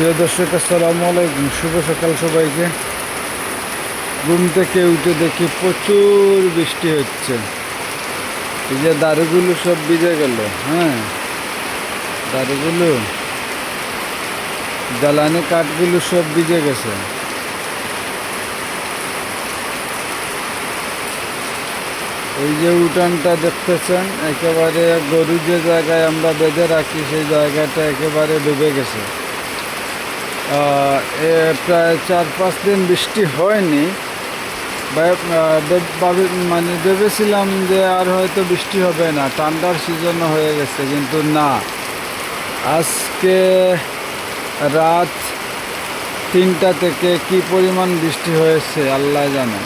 প্রিয় দর্শক, আসসালামু আলাইকুম। শুভ সকাল সবাইকে। ঘুম থেকে উঠে দেখি প্রচুর বৃষ্টি হচ্ছে। এই যে দারুগুলো সব ভিজে গেল হ্যাঁ? দারুগুলো জ্বালানি কাঠগুলো সব ভিজে গেছে। এই যে উঠানটা দেখতেছেন, একেবারে গরু যে জায়গায় আমরা বেঁধে রাখি, সেই জায়গাটা একেবারে ডুবে গেছে। প্রায় চার পাঁচ দিন বৃষ্টি হয়নি। মানে ভেবেছিলাম যে আর হয়তো বৃষ্টি হবে না, ঠান্ডার সিজনও হয়ে গেছে, কিন্তু না। আজকে রাত তিনটা থেকে কি পরিমাণ বৃষ্টি হয়েছে, আল্লাহ জানে।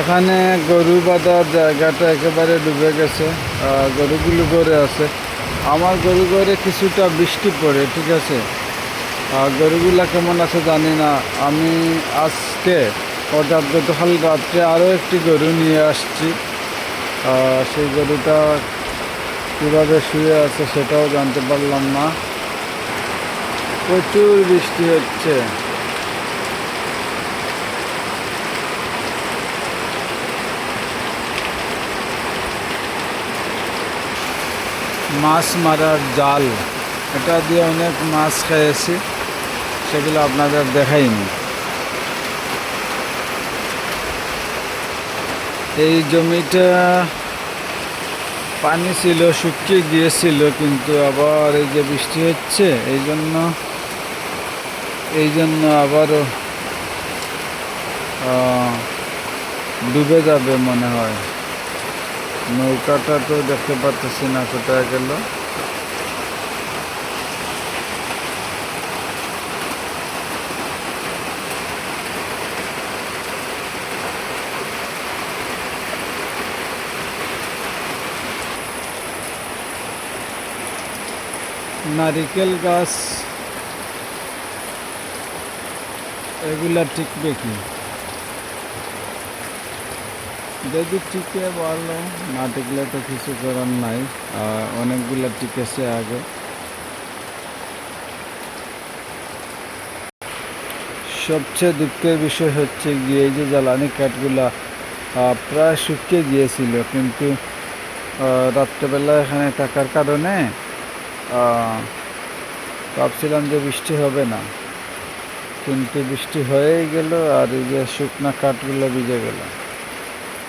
এখানে গরু বাঁধার জায়গাটা একেবারে ডুবে গেছে গরুগুলো ঘরে আছে। আমার গরু ঘরে কিছুটা বৃষ্টি পড়ে, ঠিক আছে? আর গরুগুলা কেমন আছে জানি না। আমি আজকে অর্থাৎ গতকাল রাত্রে আরও একটি গরু নিয়ে আসছি। সেই গরুটা কীভাবে শুয়ে আছে সেটাও জানতে পারলাম না। প্রচুর বৃষ্টি হচ্ছে। মাছ মারার জাল। এটা দিয়ে অনেক মাছ খেয়েছি, সেগুলো আপনাদের দেখাইনি। এই জমিটা পানি ছিল, শুকিয়ে গিয়েছিল, কিন্তু আবার এই যে বৃষ্টি হচ্ছে, এই জন্য এই জন্য আবারও ডুবে যাবে মনে হয়। নৌকাটা তো দেখতে পাচ্ছি না কোথায় গেল? নারিকেল গাছ এগুলা টিকবে কি? যদি টিকে ভালো না টিকলে তো কিছু করার নাই। অনেকগুলো টিকেছে আগে। সবচেয়ে দুঃখের বিষয় হচ্ছে গিয়ে যে জ্বালানি কাঠগুলা প্রায় শুকিয়ে গিয়েছিল, কিন্তু রাত্রেবেলা এখানে থাকার কারণে ভাবছিলাম যে বৃষ্টি হবে না। কিন্তু বৃষ্টি হয়েই গেল আর এই যে শুকনা কাঠগুলো ভিজে গেল।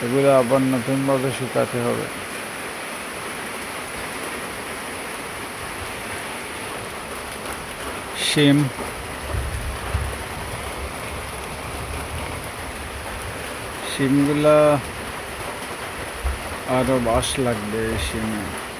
এগুলো আবার নতুনভাবে শুকাতে হবে। শিম। শিমগুলা আরও বাস লাগবে শিমে।